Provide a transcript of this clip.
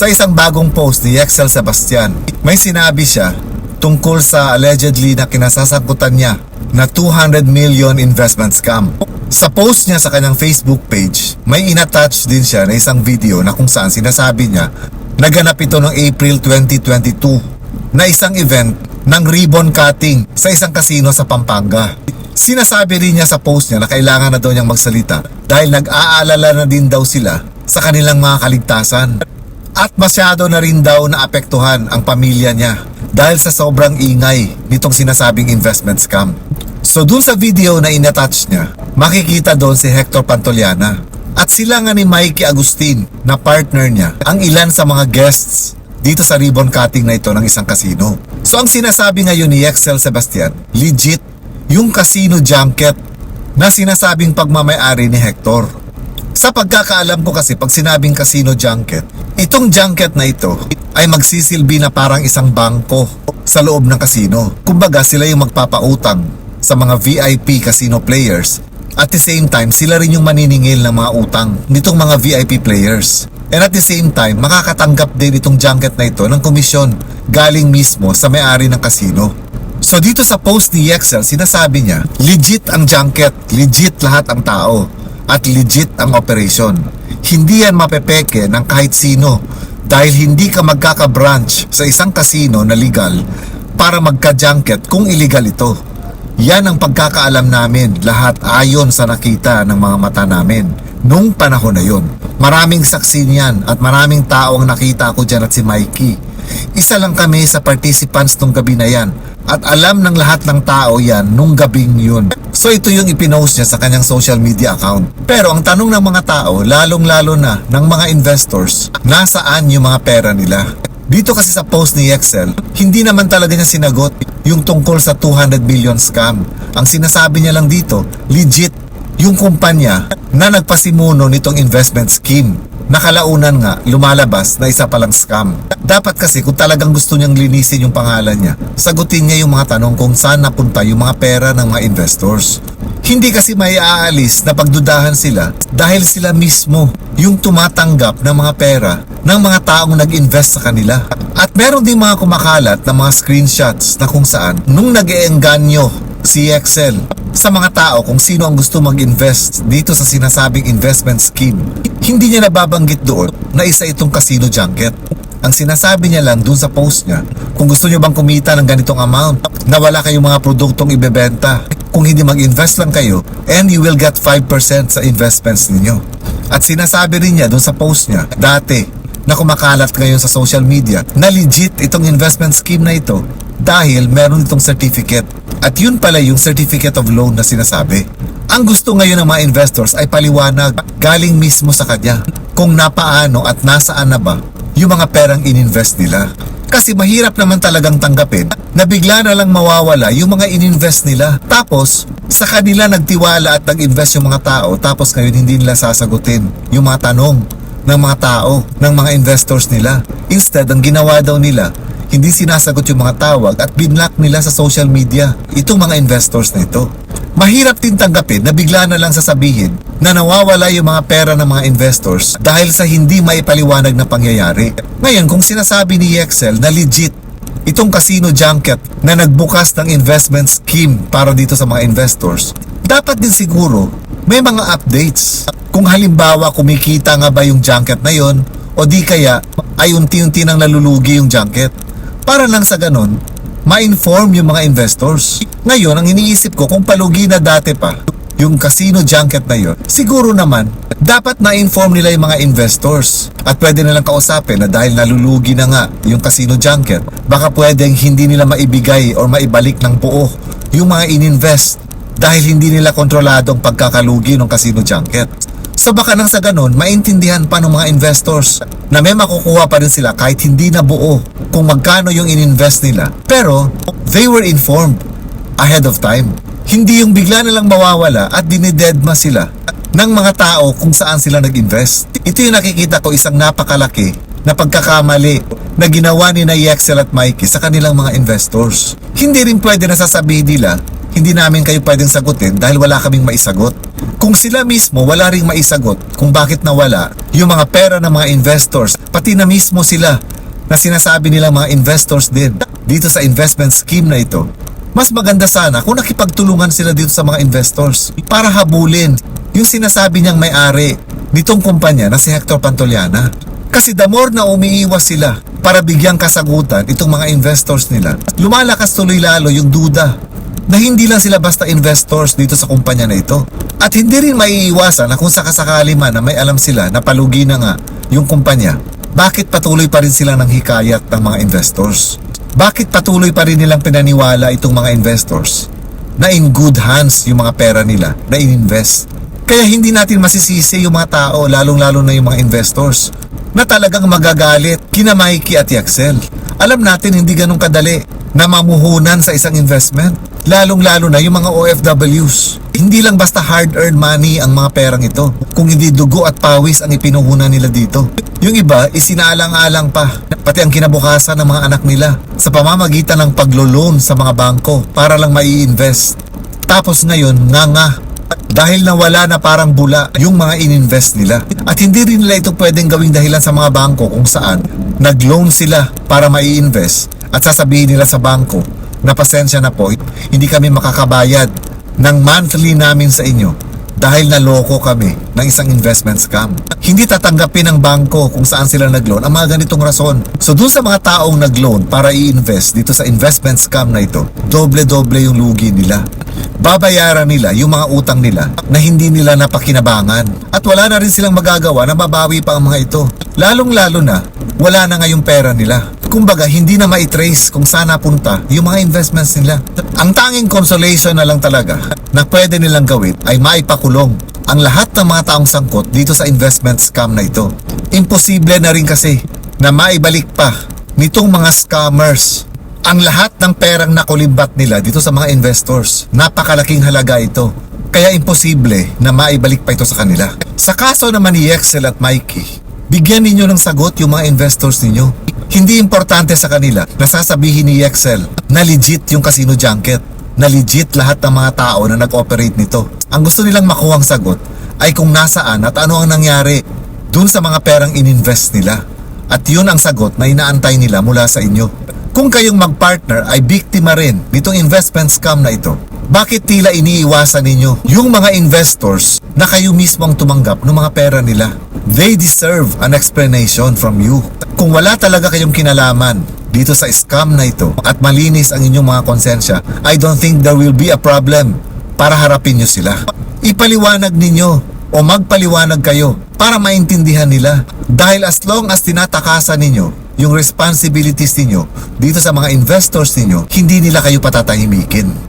Sa isang bagong post ni Excel Sebastian, may sinabi siya tungkol sa allegedly na kinasasangkutan niya na 200 million investment scam. Sa post niya sa kanyang Facebook page, may inattach din siya na isang video na kung saan sinasabi niya naganap ito noong April 2022 na isang event ng ribbon cutting sa isang kasino sa Pampanga. Sinasabi rin niya sa post niya na kailangan na daw niyang magsalita dahil nag-aalala na din daw sila sa kanilang mga kaligtasan. At masyado na rin daw naapektuhan ang pamilya niya dahil sa sobrang ingay nitong sinasabing investment scam. So dun sa video na inattach niya, makikita doon si Hector Pantoliana. At sila nga ni Mikey Agustin na partner niya ang ilan sa mga guests dito sa ribbon cutting na ito ng isang kasino. So ang sinasabi ngayon ni Excel Sebastian, legit yung casino junket na sinasabing pagmamayari ni Hector. Sa pagkakaalam ko kasi pag sinabing casino junket, itong junket na ito ay magsisilbi na parang isang bangko sa loob ng casino. Kumbaga sila yung magpapautang sa mga VIP casino players. At the same time, sila rin yung maniningil ng mga utang nitong mga VIP players. And at the same time, makakatanggap din itong junket na ito ng komisyon galing mismo sa may-ari ng casino. So dito sa post ni Excel, sinasabi niya, legit ang junket, legit lahat ang tao, at legit ang operation. Hindi yan mapepeke ng kahit sino dahil hindi ka magkaka-branch sa isang casino na legal para magka-junket kung illegal ito. Yan ang pagkakaalam namin lahat ayon sa nakita ng mga mata namin nung panahon na yon. Maraming saksi niyan at maraming tao ang nakita ko dyan at si Mikey. Isa lang kami sa participants nung gabi na yan at alam ng lahat ng tao yan nung gabing yun. So ito yung ipinost niya sa kanyang social media account. Pero ang tanong ng mga tao, lalong-lalo na ng mga investors, nasaan yung mga pera nila? Dito kasi sa post ni Excel, hindi naman talaga niya sinagot yung tungkol sa 200 billion scam. Ang sinasabi niya lang dito, legit yung kumpanya na nagpasimuno nitong investment scheme. Nakalaunan nga, lumalabas na isa palang scam. Dapat kasi kung talagang gusto niyang linisin yung pangalan niya, sagutin niya yung mga tanong kung saan napunta yung mga pera ng mga investors. Hindi kasi may aalis na pagdudahan sila dahil sila mismo yung tumatanggap ng mga pera ng mga taong nag-invest sa kanila. At meron din mga kumakalat na mga screenshots na kung saan nung nag-eengganyo Excel sa mga tao kung sino ang gusto mag-invest dito sa sinasabing investment scheme. Hindi niya nababanggit doon na isa itong casino junket. Ang sinasabi niya lang dun sa post niya, kung gusto niyo bang kumita ng ganitong amount, na wala kayong mga produktong ibebenta, kung hindi mag-invest lang kayo, and you will get 5% sa investments ninyo. At sinasabi rin niya dun sa post niya, dati, na kumakalat ngayon sa social media, na legit itong investment scheme na ito dahil meron itong certificate. At yun pala yung certificate of loan na sinasabi. Ang gusto ngayon ng mga investors ay paliwanag galing mismo sa kanya kung napaano at nasaan na ba yung mga perang ininvest nila. Kasi mahirap naman talagang tanggapin na bigla na lang mawawala yung mga ininvest nila. Tapos, sa kanila nagtiwala at nag-invest yung mga tao tapos ngayon hindi nila sasagutin yung mga tanong ng mga tao, ng mga investors nila. Instead, ang ginawa daw nila, hindi sinasagot yung mga tawag at binlock nila sa social media itong mga investors na ito. Mahirap din tanggapin na bigla na lang sasabihin na nawawala yung mga pera ng mga investors dahil sa hindi maipaliwanag na pangyayari. Ngayon, kung sinasabi ni Excel na legit itong casino junket na nagbukas ng investment scheme para dito sa mga investors, dapat din siguro may mga updates. Kung halimbawa kumikita nga ba yung junket na yon o di kaya ay unti-unti nang nalulugi yung junket. Para lang sa ganon, ma-inform yung mga investors. Ngayon, ang iniisip ko kung palugi na dati pa, yung casino junket na yon, siguro naman, dapat na-inform nila yung mga investors. At pwede nilang kausapin na dahil nalulugi na nga yung casino junket, baka pwedeng hindi nila maibigay or maibalik ng buo yung mga ininvest dahil hindi nila kontrolado ang pagkakalugi ng casino junket. So baka nang sa ganun, maintindihan pa ng mga investors na may makukuha pa rin sila kahit hindi na buo kung magkano yung ininvest nila. Pero they were informed ahead of time. Hindi yung bigla na lang mawawala at dinidedma sila ng mga tao kung saan sila nag-invest. Ito yung nakikita ko isang napakalaki na pagkakamali na ginawa ni na Yexel at Mikey sa kanilang mga investors. Hindi rin pwede na sasabihin nila hindi namin kayo pwedeng sagutin dahil wala kaming maisagot. Kung sila mismo wala ring maisagot kung bakit nawala yung mga pera ng mga investors, pati na mismo sila na sinasabi nila mga investors din dito sa investment scheme na ito, mas maganda sana kung nakipagtulungan sila dito sa mga investors para habulin yung sinasabi niyang may-ari nitong kumpanya na si Hector Pantoliana. Kasi the more na umiiwas sila para bigyang kasagutan itong mga investors nila, lumalakas tuloy lalo yung duda na hindi lang sila basta investors dito sa kumpanya na ito. At hindi rin maiiwasan na kung sakasakali man na may alam sila na palugi na nga yung kumpanya, bakit patuloy pa rin sila ng hikayat ng mga investors? Bakit patuloy pa rin nilang pinaniwala itong mga investors na in good hands yung mga pera nila na ininvest? Kaya hindi natin masisisi yung mga tao, lalong-lalo na yung mga investors, na talagang magagalit kina Mikey at Yaxel. Alam natin hindi ganun kadali na mamuhunan sa isang investment. Lalong-lalo na yung mga OFWs. Hindi lang basta hard-earned money ang mga perang ito, kung hindi dugo at pawis ang ipinuhunan nila dito. Yung iba, isinaalang-alang pa, pati ang kinabukasan ng mga anak nila sa pamamagitan ng paglo-loan sa mga bangko para lang mai-invest. Tapos ngayon, nga nga, dahil nawala na parang bula yung mga ininvest nila. At hindi rin nila ito pwedeng gawing dahilan sa mga bangko kung saan nag-loan sila para mai-invest at sasabihin nila sa bangko na pasensya na po, hindi kami makakabayad ng monthly namin sa inyo dahil naloko kami ng isang investment scam. Hindi tatanggapin ng bangko kung saan sila nag-loan ang mga ganitong rason. So dun sa mga taong nag-loan para i-invest dito sa investment scam na ito, doble-doble yung lugi nila. Babayaran nila yung mga utang nila na hindi nila napakinabangan. At wala na rin silang magagawa na mabawi pa ang mga ito. Lalong-lalo na, wala na nga yung pera nila. Kumbaga, hindi na maitrace kung saan napunta yung mga investments nila. Ang tanging consolation na lang talaga na pwede nilang gawin ay maipakulong ang lahat ng mga taong sangkot dito sa investment scam na ito. Imposible na rin kasi na maibalik pa nitong mga scammers ang lahat ng perang nakulimbat nila dito sa mga investors. Napakalaking halaga ito. Kaya imposible na maibalik pa ito sa kanila. Sa kaso naman ni Excel at Mikey, bigyan ninyo ng sagot yung mga investors ninyo. Hindi importante sa kanila na sasabihin ni Excel na legit yung casino junket, na legit lahat ng mga tao na nag-operate nito. Ang gusto nilang makuhang sagot ay kung nasaan at ano ang nangyari dun sa mga perang ininvest nila. At yun ang sagot na inaantay nila mula sa inyo. Kung kayong magpartner ay biktima rin nitong investment scam na ito, bakit tila iniiwasan ninyo yung mga investors na kayo mismo ang tumanggap ng mga pera nila? They deserve an explanation from you. Kung wala talaga kayong kinalaman dito sa scam na ito at malinis ang inyong mga konsensya, I don't think there will be a problem para harapin nyo sila. Ipaliwanag ninyo o magpaliwanag kayo para maintindihan nila. Dahil as long as tinatakasan ninyo yung responsibilities ninyo dito sa mga investors ninyo, hindi nila kayo patatahimikin.